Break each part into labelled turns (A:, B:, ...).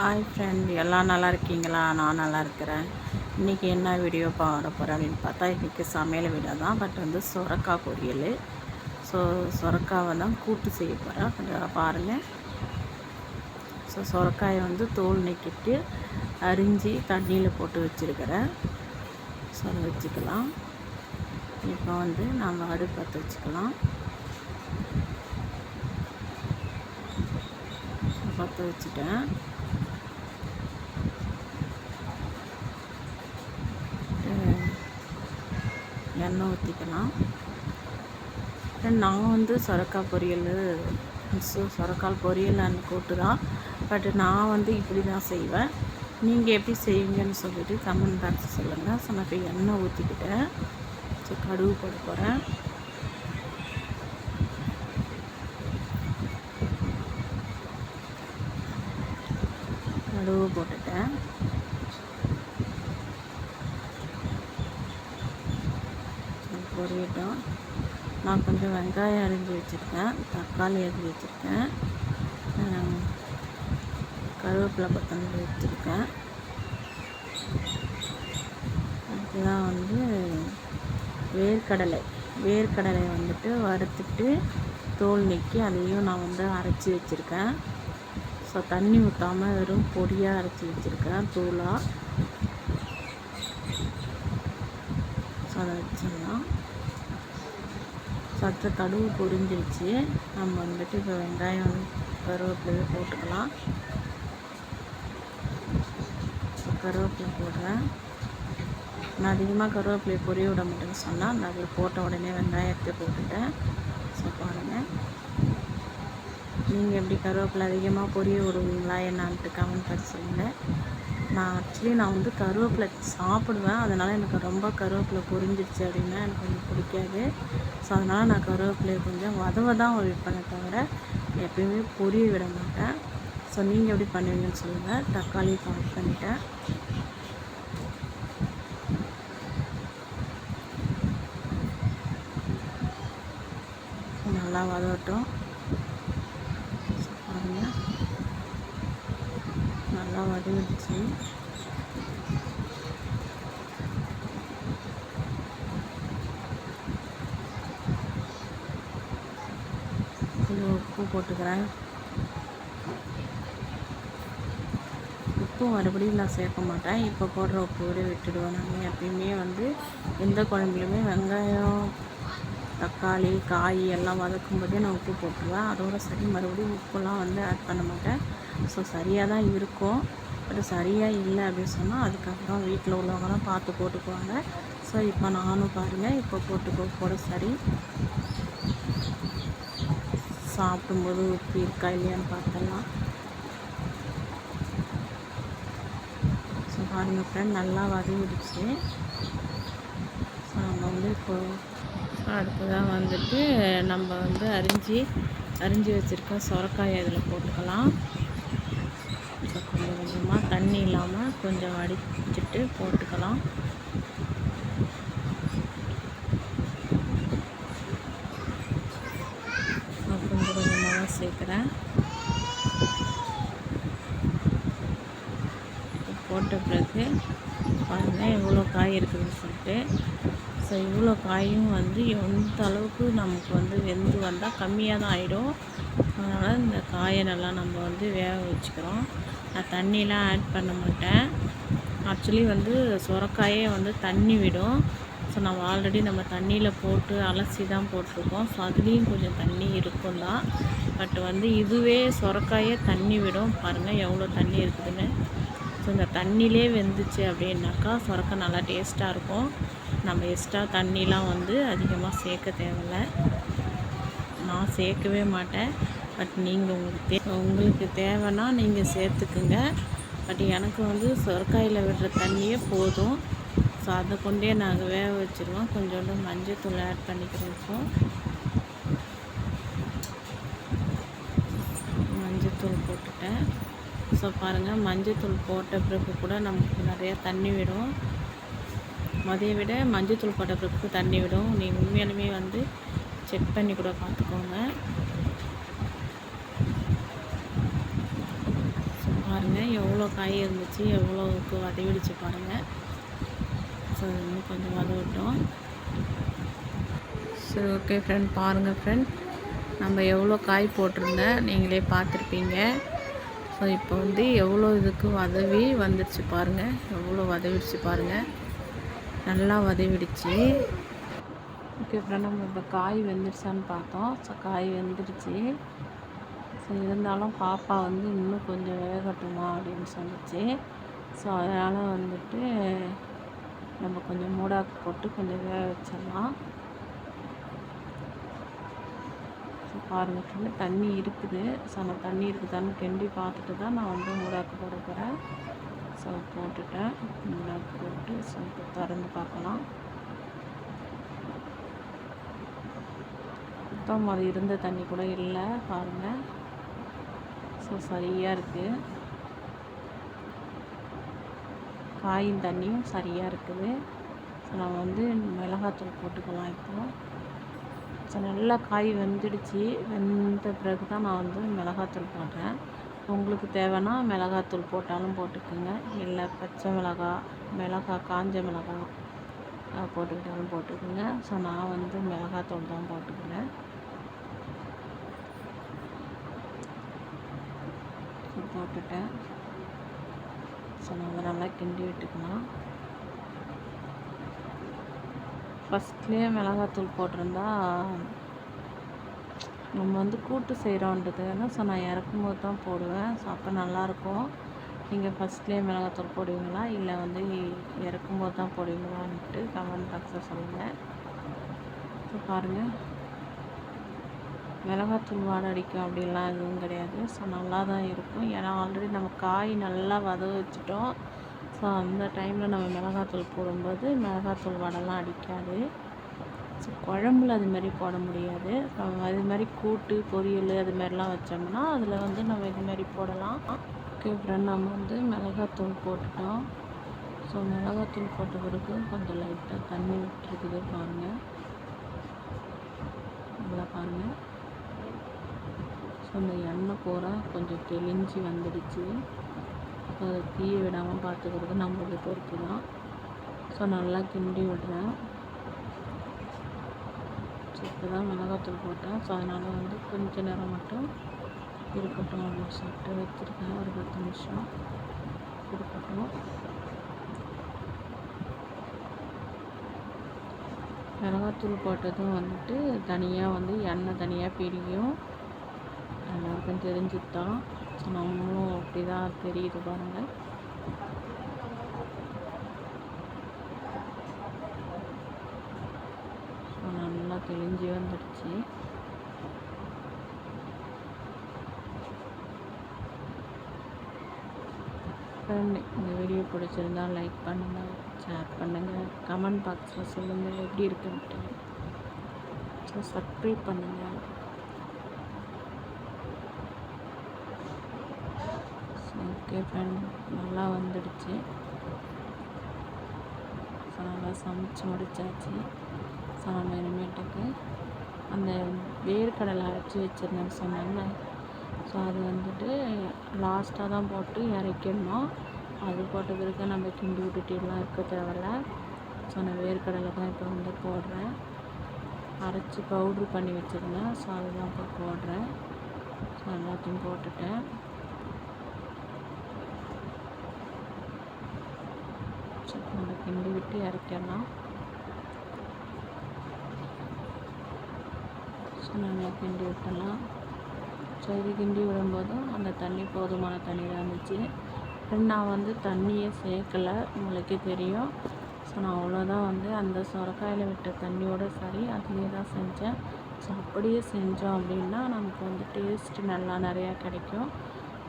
A: Hi friend எல்லாம் நல்லா இருக்கீங்களா? நான் நல்லா இருக்கிறேன். இன்றைக்கி என்ன வீடியோ பாட போகிறேன் அப்படின்னு பார்த்தா இன்றைக்கி சமையல் வீடியோ தான். பட் வந்து சுரக்காய் பொரியல். ஸோ சுரக்காவை தான் கூட்டு செய்ய போகிறேன் கொஞ்சம் பாருங்கள் ஸோ சுரக்காயை வந்து தோல் நீக்கிட்டு அரிஞ்சு தண்ணியில் போட்டு வச்சுருக்கிறேன். ஸோ அதை வச்சுக்கலாம். இப்போ வந்து நம்ம அடுப்பத்து வச்சுக்கலாம். பற்ற வச்சுட்டேன். எண்ணெய் ஊற்றிக்கலாம் நான் வந்து சொரக்காய் பொரியல் ஸோ சொரக்காய் பொரியல் அண்ட் கூட்டு தான் பட் நான் வந்து இப்படி தான் செய்வேன். நீங்கள் எப்படி செய்வீங்கன்னு சொல்லிட்டு கமெண்ட் பாக்ஸ் சொல்லுங்கள் ஸோ நான் இப்போ எண்ணெய் ஊற்றிக்கிட்டேன் ஸோ கடுகு போட போகிறேன் கடுகு போட்டுட்டேன். பொரியட்டும் நான் கொஞ்சம் வெங்காயம் அரிஞ்சு வச்சுருக்கேன். தக்காளி அரிஞ்சு வச்சுருக்கேன். கருவேப்பிலை கொத்தமல்லி வச்சுருக்கேன். அதுதான் வந்து வேர்க்கடலை. வேர்க்கடலை வந்துட்டு வறுத்துட்டு தோல் நீக்கி அதையும் நான் வந்து அரைச்சி வச்சுருக்கேன். ஸோ தண்ணி ஊற்றாமல் வெறும் பொடியாக அரைச்சி வச்சுருக்கேன் தூளாக ஸோ அதை வச்சிடலாம். சற்று கடுகு பொரிஞ்சிருச்சு. நம்ம வந்துட்டு இப்போ வெங்காயம் கருவேப்பிலையை போட்டுக்கலாம். கருவேப்பிலை போடுறேன். நான் அதிகமாக கருவேப்பிலையை பொரிய விட மாட்டேன்னு சொன்னால் நான் அதில் போட்ட உடனே வெங்காயத்தை போட்டுட்டேன். ஸோ பாருங்கள் நீங்கள் எப்படி கருவேப்பிலை அதிகமாக பொரிய விடுவீங்களா என்னான்ட்டு கமெண்ட் பண்ணி சொல்லுங்கள் நான் ஆக்சுவலி நான் வந்து கருவேப்பிலை சாப்பிடுவேன். அதனால் எனக்கு ரொம்ப கருவேப்பிலை பொரிஞ்சிடுச்சு அப்படின்னா எனக்கு கொஞ்சம் பிடிக்காது. ஸோ அதனால் நான் கருவேப்பிலையை கொஞ்சம் வதவ தான் வைப்பேனே தவிர எப்பயுமே பொரிய விட மாட்டேன். ஸோ நீங்கள் எப்படி பண்ணுவீங்கன்னு சொல்லுங்கள் தக்காளி கட் பண்ணிட்டேன். நல்லா வதட்டும் பாருங்கள் நல்லா கொஞ்சம் உப்பு போட்டுக்கிறேன். உப்பு மறுபடியும் நான் சேர்க்க மாட்டேன். இப்போ போடுற உப்பு விட்டுடுவேன். நான் எப்பயுமே வந்து எந்த குழம்புலையுமே வெங்காயம் தக்காளி காய் எல்லாம் வதக்கும் போதே நான் உப்பு போட்டுருவேன். அதோட சரி மறுபடியும் உப்புலாம் வந்து ஆட் பண்ண மாட்டேன். ஸோ சரியாக தான் இருக்கும். பட் சரியாக இல்லை அப்படின்னு சொன்னால் அதுக்கப்புறம் வீட்டில் உள்ளவங்கலாம் பார்த்து போட்டுக்குவாங்க. ஸோ இப்போ நானும் பாருங்கள் இப்போ போட்டுக்கோ போட சரி. சாப்பிடும்போது உப்பு இருக்கா இல்லையான்னு பார்த்தலாம் ஸோ பாருங்கள் ஃப்ரெண்ட் நல்லா வதங்கிடுச்சு. ஸோ நம்ம வந்து இப்போ அடுத்ததாக வந்துட்டு நம்ம வந்து அரிஞ்சு அரிஞ்சு வச்சுருக்க சொரக்காயை இதில் போட்டுக்கலாம். கொஞ்சம் கொஞ்சமாக தண்ணி இல்லாமல் கொஞ்சம் வடிச்சிட்டு போட்டுக்கலாம். கொஞ்சம் கொஞ்சமாக சேர்க்குறேன். போட்ட பிறகு பாருங்கள் எவ்வளோ காய் இருக்குதுன்னு சொல்லிட்டு. ஸோ இவ்வளோ காயும் வந்து எந்த அளவுக்கு நமக்கு வந்து வெந்து வந்தால் கம்மியாக தான் ஆகிடும் அதனால் இந்த காயை நல்லா நம்ம வந்து வேக வச்சுக்கிறோம். நான் தண்ணியெலாம் ஆட் பண்ண மாட்டேன். ஆக்சுவலி வந்து சுரக்காயே வந்து தண்ணி விடும். ஸோ நம்ம ஆல்ரெடி நம்ம தண்ணியில் போட்டு அலசி தான் போட்டிருக்கோம். ஸோ அதுலேயும் கொஞ்சம் தண்ணி இருக்கும் தான். பட் வந்து இதுவே சுரக்காயே தண்ணி விடும். பாருங்கள் எவ்வளோ தண்ணி இருக்குதுன்னு. ஸோ இந்த தண்ணியிலே வெந்துச்சு அப்படின்னாக்கா சுரக்காய் நல்லா டேஸ்ட்டாக இருக்கும். நம்ம எக்ஸ்ட்ரா தண்ணிலாம் வந்து அதிகமாக சேர்க்க தேவையில்ல. நான் சேர்க்கவே மாட்டேன். பட் நீங்கள் உங்களுக்கு தே உங்களுக்கு தேவைன்னா நீங்கள் சேர்த்துக்குங்க. பட் எனக்கு வந்து சொரக்காயில் விடுற தண்ணியே போதும். ஸோ அதை கொண்டே நாங்கள் வேக வச்சுருவோம். கொஞ்சோண்டு மஞ்சள் தூள் ஆட் பண்ணிக்கிறோம் இப்போ. மஞ்சள் தூள் போட்டுட்டேன். ஸோ பாருங்கள் மஞ்சள் தூள் போட்ட பிறகு கூட நமக்கு நிறையா தண்ணி விடும். மதியை விட மஞ்சள் தூள் போட்ட பிறகு தண்ணி விடும். நீங்கள் உண்மையாலுமே வந்து செக் பண்ணி கூட பார்த்துக்கோங்க. பாருங்கள் எவ்வளோ காய் இருந்துச்சு எவ்வளோக்கு வதவிடுச்சு பாருங்கள் ஸோ இன்னும் கொஞ்சம் வதவிட்டோம் சரி ஓகே ஃப்ரெண்ட் பாருங்கள் ஃப்ரெண்ட் நம்ம எவ்வளோ காய் போட்டிருந்தேன் நீங்களே பார்த்துருப்பீங்க. ஸோ இப்போ வந்து எவ்வளோ இதுக்கு வதவி வந்துடுச்சு பாருங்கள் எவ்வளோ வதவிடுச்சு பாருங்கள் நல்லா வதவிடுச்சு. ஓகே ஃப்ரெண்ட் நம்ம இப்போ காய் வெந்துடுச்சான்னு பார்த்தோம். ஸோ காய் வெந்துடுச்சு. ஸோ இருந்தாலும் பாப்பா வந்து இன்னும் கொஞ்சம் வேகட்டுமா அப்படின்னு சொல்லிச்சு. ஸோ அதனால் வந்துட்டு நம்ம கொஞ்சம் மூடாக்கு போட்டு கொஞ்சம் வேக வச்சிடலாம். ஸோ பாருங்கள் ஃப்ரெண்டு தண்ணி இருக்குது. ஸோ அந்த தண்ணி இருக்குதான்னு கெண்டி பார்த்துட்டு தான் நான் வந்து மூடாக்கு போட போகிறேன் ஸோ போட்டுட்டேன். மூடாக்கு போட்டு ஸோ இப்போ திறந்து பார்க்கலாம். சுத்தம் அது இருந்த தண்ணி கூட இல்லை பாருங்கள் ஸோ சரியாக இருக்குது காயின் தண்ணியும் சரியாக இருக்குது. ஸோ நம்ம வந்து மிளகாத்தூள் போட்டுக்கலாம் இப்போ. ஸோ நல்லா காய் வெந்துடுச்சு. வெந்த பிறகு தான் நான் வந்து மிளகாத்தூள் போடுறேன். உங்களுக்கு தேவைன்னா மிளகாத்தூள் போட்டாலும் போட்டுக்கோங்க. இல்லை பச்சை மிளகா மிளகா காஞ்ச மிளகா போட்டுக்கிட்டாலும் போட்டுக்கோங்க. ஸோ நான் வந்து மிளகாத்தூள் தான் போட்டுக்கிறேன். போட்டுட்டேன். ஸோ நம்ம நல்லா கிண்டி விட்டுக்கலாம். ஃபஸ்ட்லேயே மிளகாத்தூள் போட்டிருந்தா நம்ம வந்து கூட்டு செய்கிறோன்றதுன்னா ஸோ நான் இறக்கும் போது தான் போடுவேன். ஸோ அப்போ நல்லாயிருக்கும் நீங்கள் ஃபஸ்ட்லேயே மிளகாத்தூள் போடுவீங்களா? இல்லை வந்து இறக்கும் போது தான் போடுவீங்களான்ட்டு கமெண்ட் பாக்ஸில் சொல்லுங்கள் ஸோ பாருங்கள் மிளகாத்தூள் வாடை அடிக்கும் அப்படிலாம் எதுவும் கிடையாது. ஸோ நல்லா தான் இருக்கும். ஏன்னா ஆல்ரெடி நம்ம காய் நல்லா வத வச்சுட்டோம். ஸோ அந்த டைமில் நம்ம மிளகாத்தூள் போடும்போது மிளகாத்தூள் வடைலாம் அடிக்காது. ஸோ குழம்புல அது மாதிரி போட முடியாது. அது மாதிரி கூட்டு பொரியல் அது மாதிரிலாம் வச்சோம்னா அதில் வந்து நம்ம இது மாதிரி போடலாம். ஓகே ஃப்ரெண்ட் நம்ம வந்து மிளகாத்தூள் போட்டுட்டோம். ஸோ மிளகாத்தூள் போட்ட பிறகு கொஞ்சம் லைட்டாக தண்ணி விட்டுருக்குது பாருங்கள் நல்லா பாருங்கள் அந்த எண்ணெய் பூரா கொஞ்சம் தெளிஞ்சு வந்துடுச்சு. அதை தீய விடாமல் பார்த்துக்கிறது நம்மளுடைய பொறுப்பு தான் ஸோ நல்லா கிண்டி விடுறேன். ஸோ இப்போ தான் மிளகாத்தூள் போட்டேன். ஸோ அதனால் வந்து கொஞ்ச நேரம் மட்டும் இருக்கட்டும் அப்படின்னு சொல்லிட்டு வச்சுருக்கேன். ஒரு பத்து நிமிஷம் இருக்கட்டும். மிளகாத்தூள் போட்டதும் வந்துட்டு தனியாக வந்து எண்ணெய் தனியாக பிரியும். எல்லாருக்கும் தெரிஞ்சுது தான் நம்மளும் அப்படி தான் தெரியுது பாருங்கள் ஸோ நல்லா தெளிஞ்சு வந்துடுச்சு. இந்த வீடியோ பிடிச்சிருந்தால் லைக் பண்ணுங்கள் ஷேர் பண்ணுங்கள் கமெண்ட் பாக்ஸில் சொல்லுங்கள் எப்படி இருக்குன்ட்டு. ஸோ சப்ஸ்கிரைப் பண்ணுங்கள் ஓகே ஃப்ரெண்ட் நல்லா வந்துடுச்சு. ஸோ நல்லா சமைச்சு முடிச்சாச்சு. ஸோ நம்ம இனிமேட்டுக்கு அந்த வேர்க்கடலை அரைச்சி வச்சுருந்தேன் சொன்னாங்க ஸோ அது வந்துட்டு லாஸ்ட்டாக தான் போட்டு இறக்கிடணும். அது போட்ட பிறகு நம்ம கிண்டி விட்டுட்டுலாம் இருக்க தேவையில்ல. ஸோ நான் வேர்க்கடலை தான் இப்போ வந்து போடுறேன். அரைச்சி பவுட்ரு பண்ணி வச்சுருந்தேன். ஸோ அதுதான் இப்போ போடுறேன். ஸோ எல்லாத்தையும் போட்டுட்டேன் நம்ம கிண்டி விட்டு இறக்கிடலாம். ஸோ நல்லா கிண்டி விட்டலாம் ஸோ இது கிண்டி விடும்போதும் அந்த தண்ணி போதுமான தண்ணி தான் இருந்துச்சு நான் வந்து தண்ணியை சேர்க்கலை. உங்களுக்கே தெரியும். ஸோ நான் அவ்வளோதான் வந்து அந்த சுரக்காயில் விட்ட தண்ணியோடு சரி அதுலேயே தான் செஞ்சேன். ஸோ அப்படியே செஞ்சோம் அப்படின்னா நமக்கு வந்து டேஸ்ட்டு நல்லா நிறையா கிடைக்கும்.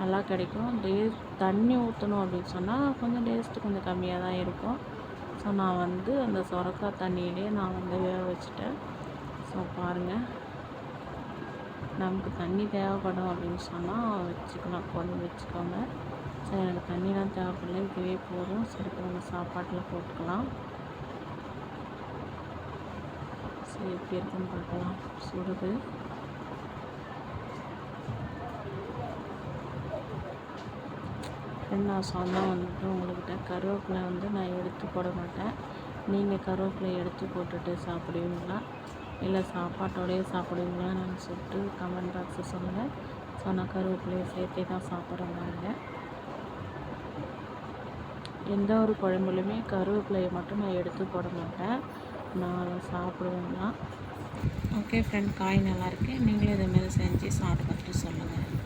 A: நல்லா கிடைக்கும். டேஸ்ட் தண்ணி ஊற்றணும் அப்படின்னு சொன்னால் கொஞ்சம் டேஸ்ட்டு கொஞ்சம் கம்மியாக தான் இருக்கும். ஸோ நான் வந்து அந்த சொரக்காய் தண்ணியிலே நான் வந்து வேக வச்சுட்டேன். ஸோ பாருங்கள் நமக்கு தண்ணி தேவைப்படும் அப்படின்னு சொன்னால் வச்சுக்கலாம். கொஞ்சம் வச்சுக்கோங்க. ஸோ எனக்கு தண்ணிலாம் தேவைப்படல. இதுவே போதும். சரி நம்ம சாப்பாட்டில் போட்டுக்கலாம். சரி எப்படி இருக்குன்னு பார்க்கலாம். சுடுது. ஃப்ரெண்ட் நான் சொன்னால் வந்துட்டு உங்கள்கிட்ட கருவேப்பிலை வந்து நான் எடுத்து போட மாட்டேன். நீங்கள் கருவேப்பிலை எடுத்து போட்டுட்டு சாப்பிடுவீங்களா? இல்லை சாப்பாட்டோடையே சாப்பிடுவீங்களான்னு சொல்லிட்டு கமெண்ட் பாக்ஸில் சொல்லுங்கள் ஸோ நான் கருவேப்பிலையை சேர்த்தே தான் சாப்பிட்றேங்க எந்த ஒரு குழம்புலையுமே கருவேப்பிலையை மட்டும் நான் எடுத்து போட மாட்டேன். நான் அதை ஓகே ஃப்ரெண்ட் காய் நல்லாயிருக்கு நீங்களும் இதேமாரி செஞ்சு சாப்பிட்டு பார்த்துட்டு சொல்லுங்கள்